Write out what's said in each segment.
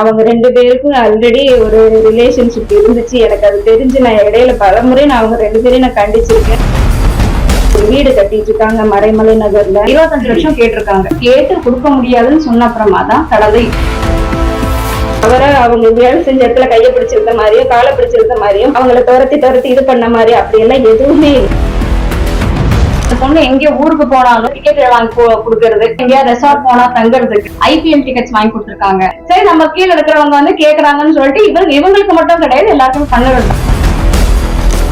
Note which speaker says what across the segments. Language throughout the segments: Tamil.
Speaker 1: அவங்க ரெண்டு பேருக்கும் ஆல்ரெடி ஒரு ரிலேஷன்ஷிப் இருந்துச்சு. எனக்கு அது தெரிஞ்சு நான் இடையில பலமுறை நான் அவங்க ரெண்டு பேரையும் நான் கண்டிச்சிருக்கேன். வீடு கட்டிட்டு இருக்காங்க மறைமலை நகர்ல. இருபத்தஞ்சு லட்சம் கேட்டிருக்காங்க. கேட்டு கொடுக்க முடியாதுன்னு சொன்ன அப்புறமா தான் கடலை அவரை அவங்க வேலை செஞ்ச இடத்துல கையை பிடிச்சிருந்த மாதிரியும் காலை பிடிச்சிருந்த மாதிரியும் அவங்களை துரத்தி துரத்தி இது பண்ண மாதிரி அப்படியெல்லாம் எதுவுமே இல்லை. பொண்ணு எங்க ஊருக்கு போனாலும் டிக்கெட் வாங்கி கொடுக்கறது. எங்கேயா ரெசார்ட் போனா தங்குறதுக்கு ஐபிஎல் டிக்கெட்ஸ் வாங்கி கொடுத்துருக்காங்க. சரி நம்ம கீழே இருக்கிறவங்க வந்து கேக்குறாங்கன்னு சொல்லிட்டு இவங்க இவங்களுக்கு மட்டும் கிடையாது எல்லாருக்கும் பண்ண வேண்டும்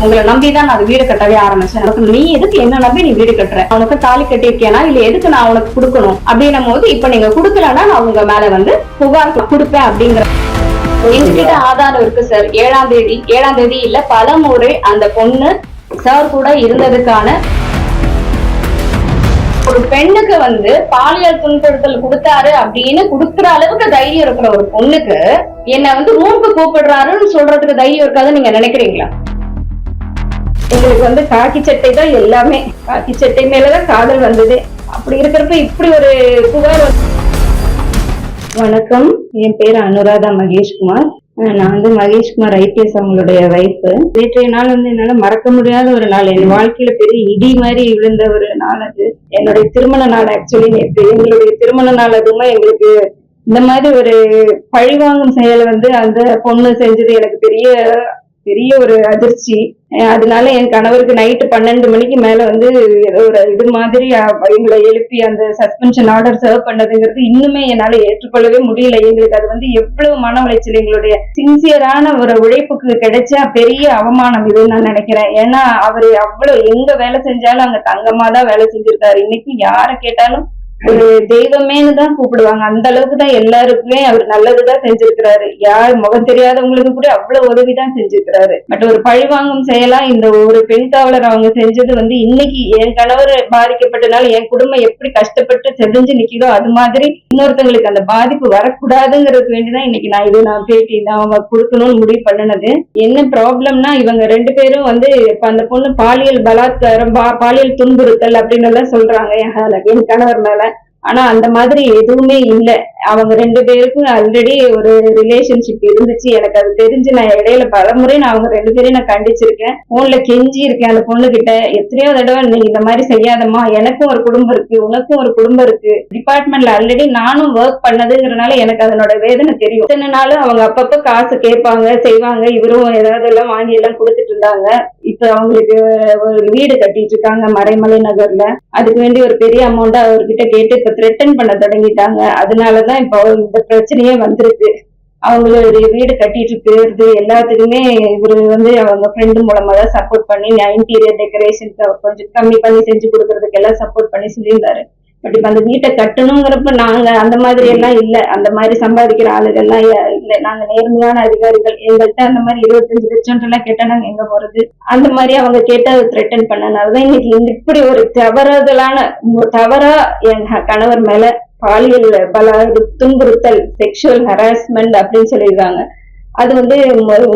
Speaker 1: உங்களை நம்பிதான் நான் வீடு கட்டவே ஆரம்பிச்சேன். உனக்கு நீ எதுக்கு என்ன நம்பி நீ வீடு கட்டுற? அவனுக்கு தாலி கட்டியிருக்கேனா? இல்ல எதுக்கு நான் உனக்கு கொடுக்கணும்? அப்படின்னும் போது இப்ப நீங்க கொடுக்கலன்னா நான் உங்க மேல வந்து புகார் கொடுப்பேன் அப்படிங்கிற எங்ககிட்ட ஆதாரம் இருக்கு சார் ஏழாம் தேதி ஏழாம் தேதி இல்ல பல முறை அந்த பொண்ணு சார் கூட இருந்ததுக்கான ஒரு பெண்ணுக்கு வந்து பாலியல் துன்புறுத்தல் கொடுத்தாரு அப்படின்னு கொடுக்குற அளவுக்கு தைரியம் இருக்கிற ஒரு பொண்ணுக்கு என்ன வந்து ரூமுக்கு கூப்பிடுறாருன்னு சொல்றதுக்கு தைரியம் இருக்காதுன்னு நீங்க நினைக்கிறீங்களா? எங்களுக்கு வந்து காக்கி சட்டை தான் எல்லாமே. காக்கி சட்டை மேலதான் காதல் வந்தது. அப்படி இருக்கிறப்ப இப்படி ஒரு புகார் வந்து- வணக்கம். என் பேர் அனுராதா மகேஷ்குமார். நான் வந்து மகேஷ்குமார் ஐபிஎஸ் அவங்களுடைய வைப்பு நேற்றைய நாள் வந்து என்னால மறக்க முடியாத ஒரு நாள். என் வாழ்க்கையில பெரிய இடி மாதிரி விழுந்த ஒரு நாள் அது. என்னுடைய திருமண நாள் ஆக்சுவலி நேற்று. எங்களுடைய திருமண நாள் அதுவுமே எங்களுக்கு இந்த மாதிரி ஒரு பழிவாங்கும் செயல் வந்து அந்த பொண்ணு செஞ்சது எனக்கு பெரிய பெரிய ஒரு அதிர்ச்சி. அதனால என் கணவருக்கு நைட்டு பன்னெண்டு மணிக்கு மேல வந்து ஏதோ ஒரு இது மாதிரி எங்களை எழுப்பி அந்த சஸ்பென்ஷன் ஆர்டர் சர்வ் பண்ணதுங்கிறது இன்னுமே என்னால ஏற்றுக்கொள்ளவே முடியல. எங்களுக்கு அது வந்து எவ்வளவு மன உளைச்சல். எங்களுடைய சின்சியரான ஒரு உழைப்புக்கு கிடைச்ச பெரிய அவமானம் இதுன்னு நான் நினைக்கிறேன். ஏன்னா அவரு அவ்வளவு எங்க வேலை செஞ்சாலும் அங்க தங்கமா தான் வேலை செஞ்சிருக்காரு. இன்னைக்கு யாரை கேட்டாலும் ஒரு தெய்வமேனு தான் கூப்பிடுவாங்க. அந்த அளவுக்கு தான் எல்லாருக்குமே அவர் நல்லதுதான் செஞ்சிருக்கிறாரு. யார் முகம் தெரியாதவங்களுக்கு கூட அவ்வளவு உதவி தான் செஞ்சிருக்கிறாரு. பட் ஒரு பழிவாங்கும் செயலா இந்த ஒரு பெண் காவலர் அவங்க செஞ்சது வந்து இன்னைக்கு என் கணவர் பாதிக்கப்பட்டனால என் குடும்பம் எப்படி கஷ்டப்பட்டு செதஞ்சு நிக்குதோ அது மாதிரி இன்னொருத்தங்களுக்கு அந்த பாதிப்பு வரக்கூடாதுங்கிறதுக்கு வேண்டிதான் இன்னைக்கு நான் இது நான் பேட்டி நான் அவங்க கொடுக்கணும்னு முடிவு பண்ணினது. என்ன ப்ராப்ளம்னா இவங்க ரெண்டு பேரும் வந்து இப்ப அந்த பொண்ணு பாலியல் பலாத்காரம் பா- பாலியல் துன்புறுத்தல் அப்படின்னு எல்லாம் சொல்றாங்க என் கணவர் மேல. ஆனா அந்த மாதிரி எதுவுமே இல்லை. அவங்க ரெண்டு பேருக்கும் ஆல்ரெடி ஒரு ரிலேஷன்ஷிப் இருந்துச்சு. எனக்கு அது தெரிஞ்சு நான் இடையில பலமுறை நான் அவங்க ரெண்டு பேரையும் நான் கண்டிச்சிருக்கேன். போன்ல கெஞ்சி இருக்கேன் அந்த பொண்ணு கிட்ட எத்தனையோ தடவை நீ இந்த மாதிரி செய்யாதம்மா. எனக்கும் ஒரு குடும்பம் இருக்கு உனக்கும் ஒரு குடும்பம் இருக்கு. டிபார்ட்மெண்ட்ல ஆல்ரெடி நானும் ஒர்க் பண்ணதுங்கிறனால எனக்கு அதனோட வேதனை தெரியும். இத்தனை நாளும் அவங்க அப்பப்ப காசு கேட்பாங்க செய்வாங்க. இவரும் ஏதாவது எல்லாம் வாங்கி எல்லாம் கொடுத்துட்டு இருந்தாங்க. இப்ப அவங்களுக்கு ஒரு வீடு கட்டிட்டு இருக்காங்க மறைமலை நகர்ல. அதுக்கு வேண்டி ஒரு பெரிய அமௌண்ட் அவர்கிட்ட கேட்டு இப்ப த்ரெட்டன் பண்ண தொடங்கிட்டாங்க. அதனாலதான் இப்போ இந்த பிரச்சனையே வந்திருக்கு. அவங்களுடைய வீடு கட்டிட்டு போயிருது எல்லாத்துக்குமே இவரு வந்து அவங்க ஃப்ரெண்டு மூலமா தான் சப்போர்ட் பண்ணி இன்டீரியர் டெக்கரேஷன் கொஞ்சம் கம்மி பண்ணி செஞ்சு கொடுக்கறதுக்கு எல்லாம் சப்போர்ட் பண்ணி சொல்லியிருந்தாரு. பட் இப்ப அந்த வீட்டை கட்டணுங்கிறப்ப நாங்க அந்த மாதிரி எல்லாம் இல்ல. அந்த மாதிரி சம்பாதிக்கிற ஆளுகள்லாம் எல்லாம் இல்ல நாங்க நேர்மையான அதிகாரிகள். எங்கள்கிட்ட அந்த மாதிரி இருபத்தஞ்சு லட்சம் எல்லாம் கேட்டா நாங்க எங்க போறது? அந்த மாதிரி அவங்க கேட்டு அதை த்ரெட்டன் பண்ணனாலதான் இன்னைக்கு இப்படி ஒரு தவறுதலான தவறா என் கணவர் மேல பாலியல் பல துன்புறுத்தல் செக்ஷுவல் ஹராஸ்மெண்ட் அப்படின்னு சொல்லியிருக்காங்க அது வந்து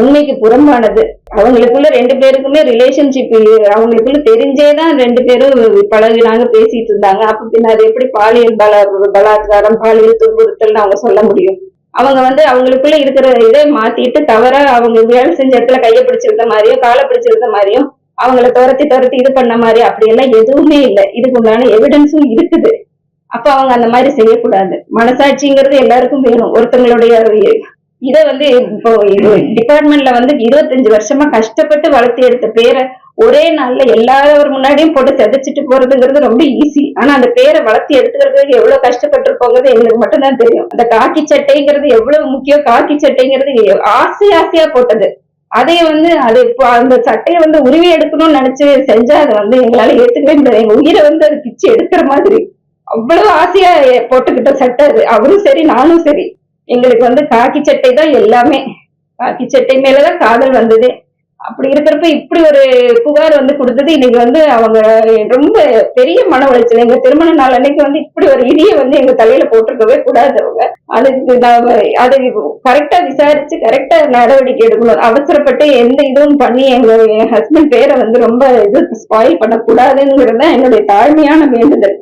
Speaker 1: உண்மைக்கு புறம்பானது. அவங்களுக்குள்ள ரெண்டு பேருக்குமே ரிலேஷன்ஷிப் அவங்களுக்குள்ள தெரிஞ்சேதான் ரெண்டு பேரும் பழகினாங்க பேசிட்டு இருந்தாங்க. அப்ப பின்ன அது எப்படி பாலியல் பல பலாத்காரம் பாலியல் துன்புறுத்தல்னு அவங்க சொல்ல முடியும். அவங்க வந்து அவங்களுக்குள்ள இருக்கிற இதை மாத்திட்டு தவறா அவங்க வேலை செஞ்ச இடத்துல கையை பிடிச்சிருந்த மாதிரியும் காலை பிடிச்சிருந்த மாதிரியும் அவங்கள துரத்தி துரத்தி இது பண்ண மாதிரி அப்படியெல்லாம் எதுவுமே இல்லை. இதுக்கு உண்டான எவிடன்ஸும் இருக்குது. அப்ப அவங்க அந்த மாதிரி செய்யக்கூடாது. மனசாட்சிங்கிறது எல்லாருக்கும் வேணும். ஒருத்தங்களுடைய இதை வந்து இப்போ டிபார்ட்மெண்ட்ல வந்து இருபத்தஞ்சு வருஷமா கஷ்டப்பட்டு வளர்த்து எடுத்த பேரை ஒரே நாள்ல எல்லாரும் முன்னாடியும் போட்டு செதைச்சிட்டு போறதுங்கிறது ரொம்ப ஈஸி ஆனா அந்த பேரை வளர்த்து எடுத்துக்கிறதுக்கு எவ்வளவு கஷ்டப்பட்டிருப்போங்கிறது எங்களுக்கு மட்டும்தான் தெரியும். அந்த காக்கி சட்டைங்கிறது எவ்வளவு முக்கியம். காக்கி சட்டைங்கிறது ஆசை ஆசையா போட்டது. அதை வந்து அது இப்போ அந்த சட்டையை வந்து உரிமை எடுக்கணும்னு நினைச்சு செஞ்சா அதை வந்து எங்களால ஏத்துக்கவே முடியாது. எங்க உயிரை வந்து அது பிச்சு எடுக்கிற மாதிரி. அவ்வளவு ஆசையா போட்டுக்கிட்ட சட்டை அது. அவரும் சரி நானும் சரி. எங்களுக்கு வந்து காக்கி சட்டை தான் எல்லாமே. காக்கி சட்டை மேலதான் காதல் வந்தது. அப்படி இருக்கிறப்ப இப்படி ஒரு புகார் வந்து கொடுத்தது. இன்னைக்கு வந்து அவங்க ரொம்ப பெரிய மன உளைச்சல். எங்க திருமண நாள் அன்னைக்கு வந்து இப்படி ஒரு இடியை வந்து எங்க தலையில போட்டிருக்கவே கூடாது அவங்க. அதுக்கு அதை கரெக்டா விசாரிச்சு கரெக்டா நடவடிக்கை எடுக்கணும். அவசரப்பட்டு எந்த இதுவும் பண்ணி எங்க என் ஹஸ்பண்ட் பேரை வந்து ரொம்ப இது ஸ்பாயில் பண்ணக்கூடாதுங்கிறது தான் என்னுடைய தாழ்மையான வேண்டுதல்.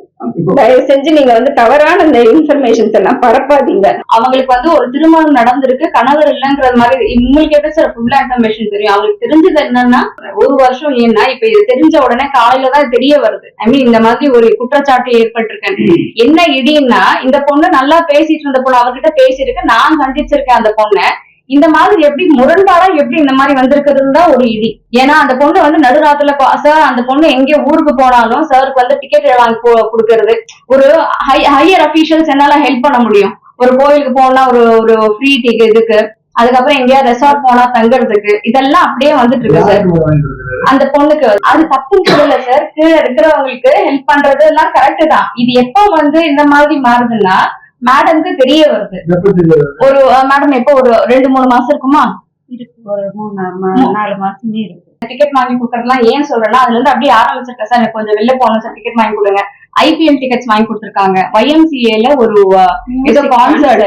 Speaker 2: தயவு செஞ்சு நீங்க வந்து தவறான இந்த இன்ஃபர்மேஷன்ஸ் எல்லாம் பரப்பாதீங்க. அவங்களுக்கு வந்து ஒரு திருமணம் நடந்திருக்கு கணவர் இல்லைன்றது மாதிரி உங்களுக்கு எப்படி சார் ஃபுல்லா இன்ஃபர்மேஷன் தெரியும்? அவங்களுக்கு தெரிஞ்சது என்னன்னா ஒரு வருஷம் ஏன்னா இப்ப இது தெரிஞ்ச உடனே காலையில தான் தெரிய வருது. ஐ மீன் இந்த மாதிரி ஒரு குற்றச்சாட்டு ஏற்பட்டிருக்கேன் என்ன இடின்னா இந்த பொண்ணு நல்லா பேசிட்டு இருந்த பொண்ணு அவர்கிட்ட பேசியிருக்கு நான் கண்டிச்சிருக்கேன் அந்த பொண்ணை. இந்த மாதிரி எப்படி முரண்பாடா எப்படி இந்த மாதிரி வந்திருக்குதுன்னு தான் ஒரு இடி. ஏன்னா அந்த பொண்ணு வந்து நடுராத்துல சார் அந்த பொண்ணு எங்க ஊருக்கு போனாலும் சாருக்கு வந்து டிக்கெட் வாங்கி கொடுக்கறது. ஒரு ஹையர் அபிஷியல்ஸ் என்னால ஹெல்ப் பண்ண முடியும். ஒரு கோயிலுக்கு போனா ஒரு ஒரு ஃப்ரீ டிக்கெட் இதுக்கு அதுக்கப்புறம் எங்கேயாவது ரெசார்ட் போனா தங்குறதுக்கு. இதெல்லாம் அப்படியே வந்துட்டு இருக்கு சார் அந்த பொண்ணுக்கு. அது தப்புன்னு சொல்லல சார் கீழே இருக்கிறவங்களுக்கு ஹெல்ப் பண்றது எல்லாம் கரெக்ட் தான். இது எப்போ வந்து இந்த மாதிரி மாறுதுன்னா மேடம்க்கு தெரிய வருது. ஒரு மேடம் எப்போ ஒரு ரெண்டு மூணு மாசம் இருக்குமா?
Speaker 1: இருக்கு ஒரு மூணு நாலு மாசமே இருக்கு.
Speaker 2: டிக்கெட் வாங்கி கொடுக்கறதுலாம் ஏன் சொல்றேன்னா அதுல இருந்து அப்படியே ஆரம்பிச்சிருக்கேன் சார். எனக்கு கொஞ்சம் வெளில போகணும் சார். டிக்கெட் வாங்கி கொடுங்க. ஐபிஎல் டிக்கெட்ஸ் வாங்கி கொடுத்துருக்காங்க. YMCA-ல ஒரு கான்சர்ட்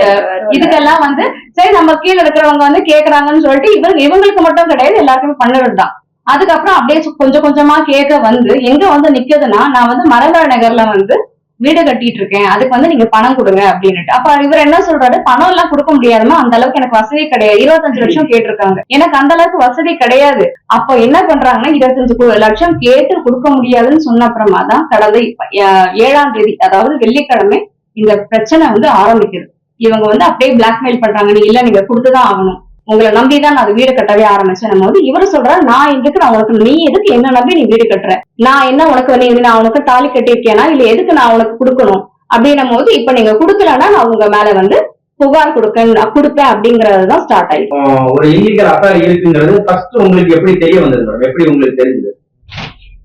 Speaker 2: இதுக்கெல்லாம் வந்து சரி நம்ம கீழ இருக்கிறவங்க வந்து கேக்குறாங்கன்னு சொல்லிட்டு இவங்க இவங்களுக்கு மட்டும் கிடையாது எல்லாருக்குமே பண்ணுறது தான். அதுக்கப்புறம் அப்படியே கொஞ்சம் கொஞ்சமா கேட்க வந்து எங்க வந்து நிக்குதுன்னா நான் வந்து மரங்கள் நகர்ல வந்து வீடு கட்டிட்டு இருக்கேன். அதுக்கு வந்து நீங்க பணம் கொடுங்க அப்படின்னுட்டு. அப்ப இவர் என்ன சொல்றாரு? பணம் எல்லாம் கொடுக்க முடியாதுமா அந்த அளவுக்கு எனக்கு வசதி கிடையாது. இருபத்தஞ்சு லட்சம் கேட்டிருக்காங்க. எனக்கு அந்த அளவுக்கு வசதி கிடையாது. அப்ப என்ன பண்றாங்கன்னா இருபத்தஞ்சு கு- லட்சம் கேட்டு கொடுக்க முடியாதுன்னு சொன்ன அப்புறமா தான் கடந்த ஏழாம் தேதி அதாவது வெள்ளிக்கிழமை இந்த பிரச்சனை வந்து ஆரம்பிக்குது. இவங்க வந்து அப்படியே பிளாக்மெயில் பண்றாங்க. நீ இல்ல நீங்க கொடுத்துதான் ஆகணும். உங்களை நம்பி தான் நான் அது வீடு கட்டவே ஆரம்பிச்சேன். நம்ம வந்து இவரு சொல்றாரு நான் எதுக்கு நான் உனக்கு நீ எதுக்கு என்ன நம்பி நீ வீடு கட்டுற? நான் என்ன உனக்கு வந்து இது நான் உனக்கு தாலி கட்டியிருக்கேனா? இல்ல எதுக்கு நான் உனக்கு கொடுக்கணும்? அப்படின்னும் போது இப்ப நீங்க கொடுக்கலன்னா நான் உங்க மேல வந்து புகார் கொடுக்க கொடுப்பேன் அப்படிங்கறது தான் ஸ்டார்ட் ஆயிடுச்சு.
Speaker 3: ஆஹ் ஒரு இல்லீகல் அஃபேர் இருக்குங்கிறது ஃபர்ஸ்ட் உங்களுக்கு எப்படி தெரிய வந்தது மேடம் எப்படி உங்களுக்கு தெரிஞ்சது?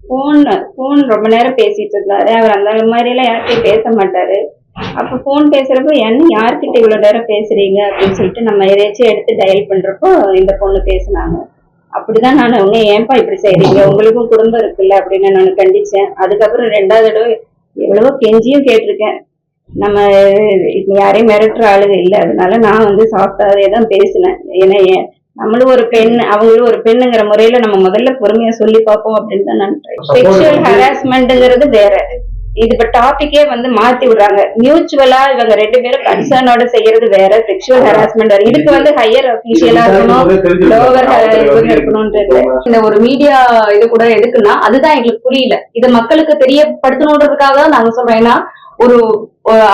Speaker 1: போன் போன் ரொம்ப நேரம் பேசிட்டு இருந்தாரு. அவர் அந்த மாதிரி எல்லாம் யார்கிட்டயும் பேச மாட்டாரு. அப்ப போன் பேசுறப்போ என்ன யார்கிட்ட இவ்வளவு நேரம் பேசுறீங்க? அப்படின்னு சொல்லிட்டு நம்ம எதையாச்சும் எடுத்து டயல் பண்றப்போ இந்த பொண்ணு பேசுனாங்க. அப்படிதான் நான் உன்னை ஏன்பா இப்படி செய்றீங்க? உங்களுக்கும் குடும்பம் இருக்குல்ல? அப்படின்னு நான் கண்டிச்சேன். அதுக்கப்புறம் ரெண்டாவது தடவை எவ்வளவோ கெஞ்சியும் கேட்டிருக்கேன். நம்ம யாரையும் மிரட்டுற ஆளுங்க இல்லை. அதனால நான் வந்து சாஃப்டாவே தான் பேசினேன். ஏன்னா ஏன் நம்மளும் ஒரு பெண் அவங்களும் ஒரு பெண்ணுங்கிற முறையில நம்ம முதல்ல பொறுமையா சொல்லி பார்ப்போம் அப்படின்னு தான் நான் செக்ஷுவல் ஹராஸ்மெண்ட்ங்கிறது வேற. இது இப்ப டாபிக்கே வந்து மாத்தி விடுறாங்க. மியூச்சுவலா இவங்க ரெண்டு பேரும் கன்சர்னோட செய்யறது வேற. செக்ஷுவல் ஹராஸ்மெண்ட் வேற. இதுக்கு வந்து ஹையர் அபிஷியலா இருக்கணும். லோவர் இருக்கணும்ன்றது.
Speaker 2: இந்த ஒரு மீடியா இது கூட எதுக்குன்னா அதுதான் எங்களுக்கு புரியல. இதை மக்களுக்கு தெரியப்படுத்தணுன்றதுக்காக தான் நாங்க சொல்றோம். ஏன்னா ஒரு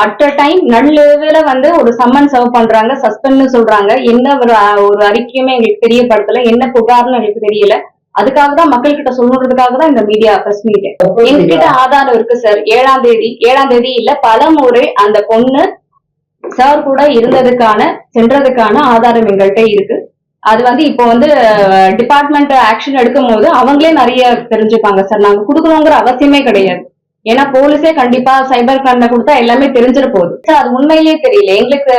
Speaker 2: அட் அ டைம் நடுவில் வந்து ஒரு சம்மன் சர்வ் பண்றாங்க சஸ்பெண்ட் சொல்றாங்க. என்ன ஒரு ஒரு அறிக்கையுமே எங்களுக்கு தெரியப்படுத்தல. என்ன புகார்னு எங்களுக்கு தெரியல. அதுக்காக தான் மக்கள்கிட்ட சொல்லணுன்றதுக்காக தான் இந்த மீடியா பிரஸ் மீட் எங்ககிட்ட ஆதாரம் இருக்கு சார் ஏழாம் தேதி ஏழாம் தேதி இல்ல பல முறை அந்த பொண்ணு சார் கூட இருந்ததுக்கான சென்றதுக்கான ஆதாரம் எங்கள்கிட்ட இருக்கு. அது வந்து இப்போ வந்து டிபார்ட்மெண்ட் ஆக்ஷன் எடுக்கும் போது அவங்களே நிறைய தெரிஞ்சுப்பாங்க சார் நாங்க கொடுக்கணுங்கிற அவசியமே கிடையாது. ஏன்னா போலீஸே கண்டிப்பா சைபர் கிரைம்ல கொடுத்தா எல்லாமே தெரிஞ்சிட போகுது. சார் அது உண்மையிலேயே தெரியல. எங்களுக்கு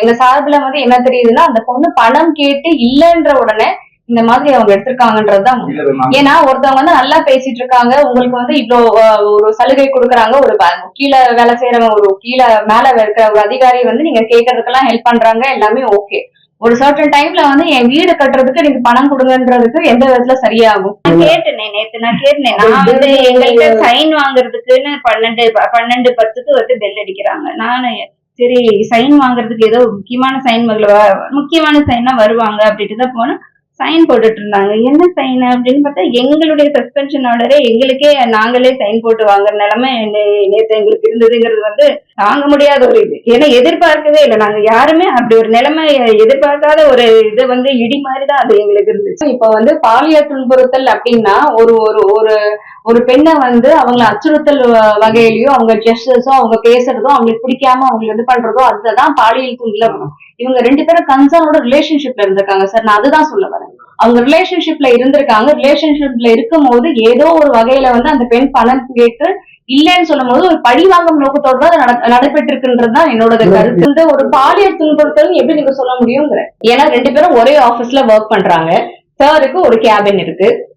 Speaker 2: எங்க சார்புல வந்து என்ன தெரியுதுன்னா அந்த பொண்ணு பணம் கேட்டு இல்லைன்ற உடனே இந்த மாதிரி அவங்க எடுத்திருக்காங்கன்றதுதான் உண்மை. ஏன்னா ஒருத்தவங்க வந்து நல்லா பேசிட்டு இருக்காங்க உங்களுக்கு வந்து அஹ், ஒரு சலுகை கொடுக்குறாங்க. ஒரு கீழே வேலை செய்யறவங்க ஒரு கீழே மேல இருக்கிற ஒரு அதிகாரி வந்து நீங்க கேட்கறதுக்கெல்லாம் ஹெல்ப் பண்றாங்க. எல்லாமே ஓகே ஒரு சர்டன் டைம்ல வந்து என் வீடு கட்டுறதுக்கு நீங்க பணம் கொடுங்கன்றதுக்கு எந்த விதத்துல சரியாகும்?
Speaker 1: நான் கேட்டேனே நேத்து நான் கேட்டேன். நான் வந்து எங்கள்கிட்ட சைன் வாங்குறதுக்குன்னு பன்னெண்டு ப- பன்னெண்டு பத்துக்கு வந்து பெல் அடிக்கிறாங்க. நானு சரி சைன் வாங்குறதுக்கு ஏதோ முக்கியமான சைன் முக்கியமான சைனா வருவாங்க அப்படின்ட்டு தான் போனேன். சைன் போட்டுட்டு இருந்தாங்க என்ன சைன் அப்படின்னு பார்த்தா எங்களுடைய சஸ்பென்ஷன் ஆர்டரே எங்களுக்கே நாங்களே சைன் போட்டு வாங்குற நிலைமை நேற்று எங்களுக்கு இருந்ததுங்கிறது வந்து தாங்க முடியாத ஒரு இது. ஏன்னா எதிர்பார்க்கவே இல்லை. நாங்க யாருமே அப்படி ஒரு நிலைமை எதிர்பார்க்காத ஒரு இது வந்து இடி மாதிரி தான் அது எங்களுக்கு இருந்துச்சு.
Speaker 2: இப்ப வந்து பாலியல் துன்புறுத்தல் அப்படின்னா ஒரு ஒரு ஒரு ஒரு பெண்ணை வந்து அவங்கள அச்சுறுத்தல் வ- வகையிலயோ அவங்க ஜெஸ்டர்ஸோ அவங்க பேசுறதோ அவங்களுக்கு பிடிக்காம அவங்க இது பண்றதோ அதுதான் பாலியல் துன்புல இவங்க ரெண்டு பேரும் கன்சர்னோட ரிலேஷன்ஷிப்ல இருந்திருக்காங்க சார். நான் அதுதான் சொல்ல வரேன். அவங்க ரிலேஷன்ஷிப்ல இருந்திருக்காங்க. ரிலேஷன்ஷிப்ல இருக்கும் போது ஏதோ ஒரு வகையில வந்து அந்த பெண் பணம் கேட்டு இல்லைன்னு சொல்லும் போது ஒரு பழி வாங்கும் நோக்கத்தோட தான் நட- நடைபெற்றிருக்குன்றது தான் என்னோட கருத்து. இந்த ஒரு பாலியல் துன்புறுத்தல் எப்படி நீங்க சொல்ல முடியுங்கிற? ஏன்னா ரெண்டு பேரும் ஒரே ஆபீஸ்ல ஒர்க் பண்றாங்க. சாருக்கு ஒரு கேபின் இருக்கு.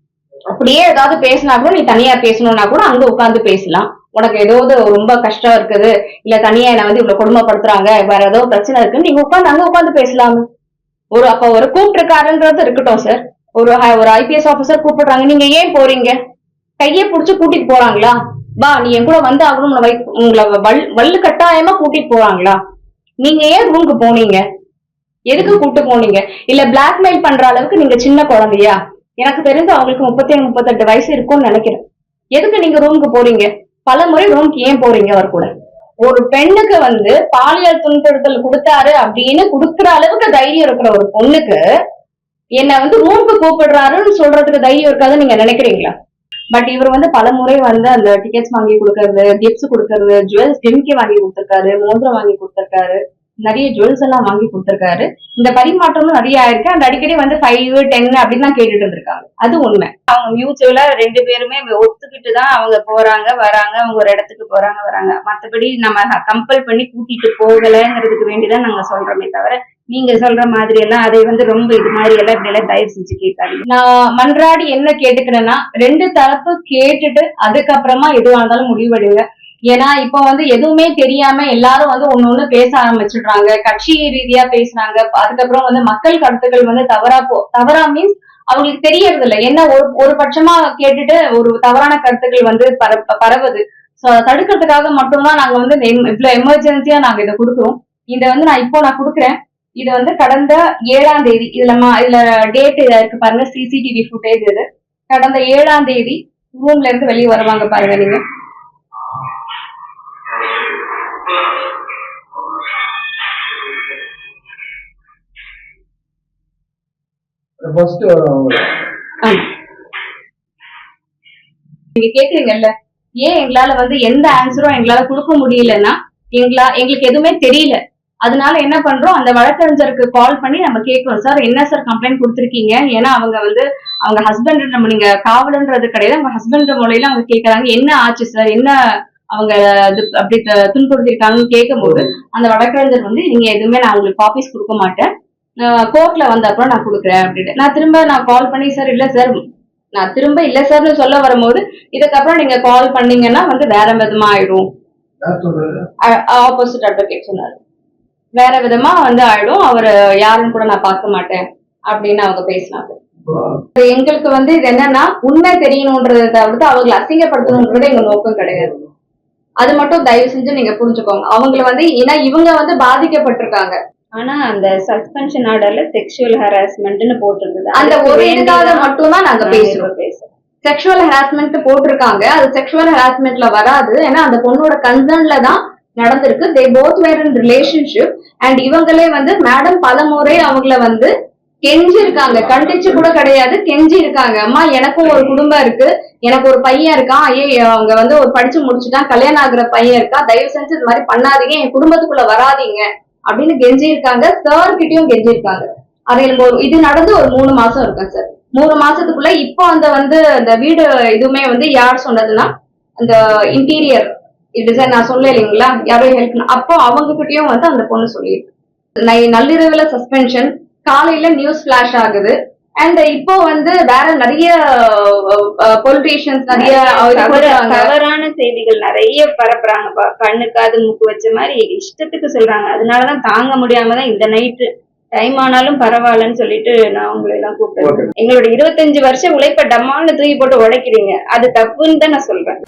Speaker 2: அப்படியே ஏதாவது பேசினா கூட நீ தனியா பேசணும்னா கூட அங்க உட்கார்ந்து பேசலாம். உனக்கு ஏதாவது ரொம்ப கஷ்டம் இருக்குது. இல்ல தனியா என்ன வந்து இவ்வளவு கொடுமைப்படுத்துறாங்க. வேற ஏதோ பிரச்சனை இருக்குன்னு நீங்க உட்கார்ந்து அங்க உட்கார்ந்து பேசலாம். ஒரு அப்ப ஒரு கூப்பிட்டுருக்காருன்றது இருக்கட்டும் சார் ஒரு ஒரு ஐபிஎஸ் ஆபீசர் கூப்பிடுறாங்க. நீங்க ஏன் போறீங்க? கையை புடிச்சு கூட்டிட்டு போறாங்களா? வா நீ என் கூட வந்து ஆகணும் உங்களை வை- வல் வள்ளு கட்டாயமா கூட்டிட்டு போறாங்களா? நீங்க ஏன் ரூமுக்கு போனீங்க? எதுக்கு கூட்டு போனீங்க? இல்ல பிளாக்மெயில் பண்ற அளவுக்கு நீங்க சின்ன குழந்தையா? எனக்கு தெரிஞ்சு அவங்களுக்கு முப்பத்தி ஏழு முப்பத்தெட்டு வயசு இருக்கும்னு நினைக்கிறேன். எதுக்கு நீங்க ரூமுக்கு போறீங்க? பல முறை ரூமுக்கு ஏன் போறீங்க அவர் கூட? ஒரு பெண்ணுக்கு வந்து பாலியல் துன்புறுத்தல் கொடுத்தாரு அப்படின்னு கொடுக்குற அளவுக்கு தைரியம் இருக்கிற ஒரு பொண்ணுக்கு என்ன வந்து ரூமுக்கு கூப்பிடுறாருன்னு சொல்றதுக்கு தைரியம் இருக்காதுன்னு நீங்க நினைக்கிறீங்களா? பட் இவர் வந்து பல முறை வந்து அந்த டிக்கெட்ஸ் வாங்கி கொடுக்கறது கிஃப்ட்ஸ் கொடுக்கறது ஜுவல்ஸ் டிமிக்கி வாங்கி கொடுத்துருக்காரு மோதிரம் வாங்கி கொடுத்துருக்காரு. நிறைய ஜுவல்ஸ் எல்லாம் வாங்கி கொடுத்திருக்காரு. இந்த பரிமாற்றமும் நிறைய ஆயிருக்கு. அந்த அடிக்கடி வந்து ஃபைவ் டென் அப்படின்னு தான் கேட்டுட்டு இருந்திருக்காங்க. அது உண்மை.
Speaker 1: அவங்க மியூச்சுவலா ரெண்டு பேருமே ஒத்துக்கிட்டு தான் அவங்க போறாங்க வராங்க. அவங்க ஒரு இடத்துக்கு போறாங்க வராங்க. மத்தபடி நம்ம கம்பல் பண்ணி கூட்டிட்டு போகலைங்கிறதுக்கு வேண்டிதான் நாங்க சொல்றோமே தவிர நீங்க சொல்ற மாதிரி எல்லாம் அதை வந்து ரொம்ப இது மாதிரி எல்லாம் இப்படி எல்லாம் தயவு செஞ்சு கேட்காதீங்க.
Speaker 2: நான் மன்றாடி என்ன கேட்டுக்கிறேன்னா ரெண்டு தரப்பு கேட்டுட்டு அதுக்கப்புறமா எதுவா இருந்தாலும் முடிவெடுங்க. ஏன்னா இப்போ வந்து எதுவுமே தெரியாம எல்லாரும் வந்து ஒண்ணு ஒண்ணு பேச ஆரம்பிச்சிடுறாங்க. கட்சி ரீதியா பேசுறாங்க அதுக்கப்புறம் வந்து மக்கள் கருத்துக்கள் வந்து தவறா போ தவறா மீன்ஸ் அவங்களுக்கு தெரியறது இல்லை என்ன ஒரு ஒரு பட்சமா கேட்டுட்டு ஒரு தவறான கருத்துக்கள் வந்து பர பரவுது. சோ அதை தடுக்கிறதுக்காக மட்டும்தான் நாங்க வந்து இவ்வளவு எமர்ஜென்சியா நாங்க இதை கொடுக்குறோம். இதை வந்து நான் இப்போ நான் கொடுக்குறேன். இது வந்து கடந்த ஏழாம் தேதி இதுல மா- இதுல டேட் இருக்கு பாருங்க சிசிடிவி ஃபுட்டேஜ் இது. கடந்த ஏழாம் தேதி ரூம்ல இருந்து வெளியே வருவாங்க பாருங்க நீங்க.
Speaker 4: ஃபர்ஸ்ட் வரும்
Speaker 2: uh, நீங்க கேக்குறீங்கல்ல? ஏன் எங்களால வந்து எந்த ஆன்சரும் எங்களால கொடுக்க முடியலன்னா எங்களா எங்களுக்கு எதுவுமே தெரியல. அதனால என்ன பண்றோம்? அந்த வழக்கறிஞருக்கு கால் பண்ணி நம்ம கேட்கிறோம் சார் என்ன சார் கம்ப்ளைண்ட் கொடுத்துருக்கீங்க? ஏன்னா அவங்க வந்து அவங்க ஹஸ்பண்ட் நம்ம நீங்க காவலன்றது கிடையாது. அவங்க ஹஸ்பண்ட் முறையில அவங்க கேக்குறாங்க. என்ன ஆச்சு சார்? என்ன அவங்க அப்படி த- துன்புறுத்திருக்காங்கன்னு கேட்கும்போது அந்த வழக்கறிஞர் வந்து நீங்க எதுவுமே நான் உங்களுக்கு காப்பீஸ் கொடுக்க மாட்டேன். கோர்ட்ல வந்த அப்புறம் நான் கொடுக்குறேன் அப்படின்ட்டு. நான் திரும்ப நான் கால் பண்ணி சார் இல்ல சார். நான் திரும்ப இல்ல சார்னு சொல்ல வரும்போது இதுக்கப்புறம் நீங்க கால் பண்ணீங்கன்னா வந்து வேற விதமா ஆயிடும். ஆப்போசிட் அட்வொகேட் சொன்னாரு. வேற விதமா வந்து ஆயிடும். அவர் யாருன்னு கூட நான் பார்க்க மாட்டேன் அப்படின்னு அவங்க பேசினாங்க. எங்களுக்கு வந்து இது என்னன்னா உண்மை தெரியணுன்றதை தவிர்த்து அவங்களை அசிங்கப்படுத்தணுன்றது எங்க நோக்கம் கிடையாது. அது மட்டும் தயவு செஞ்சு நீங்க புரிஞ்சுக்கோங்க. அவங்கள வந்து ஏன்னா இவங்க வந்து பாதிக்கப்பட்டிருக்காங்க.
Speaker 1: ஆனா அந்த சஸ்பென்ஷன் ஆர்டர்ல செக்ஷுவல் ஹராஸ்மெண்ட்னு போட்டிருந்தது.
Speaker 2: அந்த ஒரு
Speaker 1: வேண்டி
Speaker 2: இதுக்காக
Speaker 1: தான்
Speaker 2: மட்டும்தான் நாங்க பேசுறோம்.
Speaker 1: பேசுறோம்.
Speaker 2: செக்ஷுவல் ஹராஸ்மெண்ட் போட்டிருக்காங்க. அது செக்ஷுவல் ஹராஸ்மெண்ட்ல வராது. ஏன்னா அந்த பொண்ணோட கன்சர்ன்ல தான் நடந்திருக்கு. They both were in relationship and இவங்களே வந்து மேடம் பல முறை அவங்கள வந்து கெஞ்சி இருக்காங்க கண்டிச்சு கூட கிடையாது. கெஞ்சி இருக்காங்க அம்மா எனக்கும் ஒரு குடும்பம் இருக்கு. எனக்கு ஒரு பையன் இருக்கான். ஐயே அவங்க வந்து ஒரு படிச்சு முடிச்சுட்டான். கல்யாணம் ஆகுற பையன் இருக்கா தயவு செஞ்சு இது மாதிரி பண்ணாதீங்க. என் குடும்பத்துக்குள்ள வராதீங்க. அப்படின்னு கெஞ்சி இருக்காங்க சார் கிட்டயும் கெஞ்சி இருக்காங்க அது ஒரு இது நடந்து ஒரு மூணு மாசம் இருக்கும் சார் மூணு மாசத்துக்குள்ள இப்போ அந்த வந்து அந்த வீடு இதுவுமே வந்து யார் சொன்னதுன்னா அந்த இன்டீரியர் டிசைன் நான் சொல்ல இல்லைங்களா? யாரோ ஹெல்ப் அப்போ அவங்க கிட்டயும் வந்து அந்த பொண்ணு சொல்லியிருக்கு. நை- நள்ளிரவுல சஸ்பென்ஷன் காலையில நியூஸ் ஃபிளாஷ் ஆகுது. அண்ட் இப்போ வந்து வேற நிறைய பொலிட்டீஷியன்ஸ் நிறைய.
Speaker 1: தவறான செய்திகள் நிறைய பரப்புறாங்கப்பா கண்ணு காது மூக்கு வச்ச மாதிரி இஷ்டத்துக்கு சொல்றாங்க. அதனாலதான் தாங்க முடியாம தான் இந்த நைட்டு டைம் ஆனாலும் பரவாயில்லன்னு சொல்லிட்டு நான் உங்களை எல்லாம் கூப்பிட்டேன் எங்களோட இருபத்தஞ்சு வருஷம் உழைப்ப டம்மான்னு தூக்கி போட்டு உடைக்கிறீங்க. அது தப்புன்னு தான் நான் சொல்றேன்.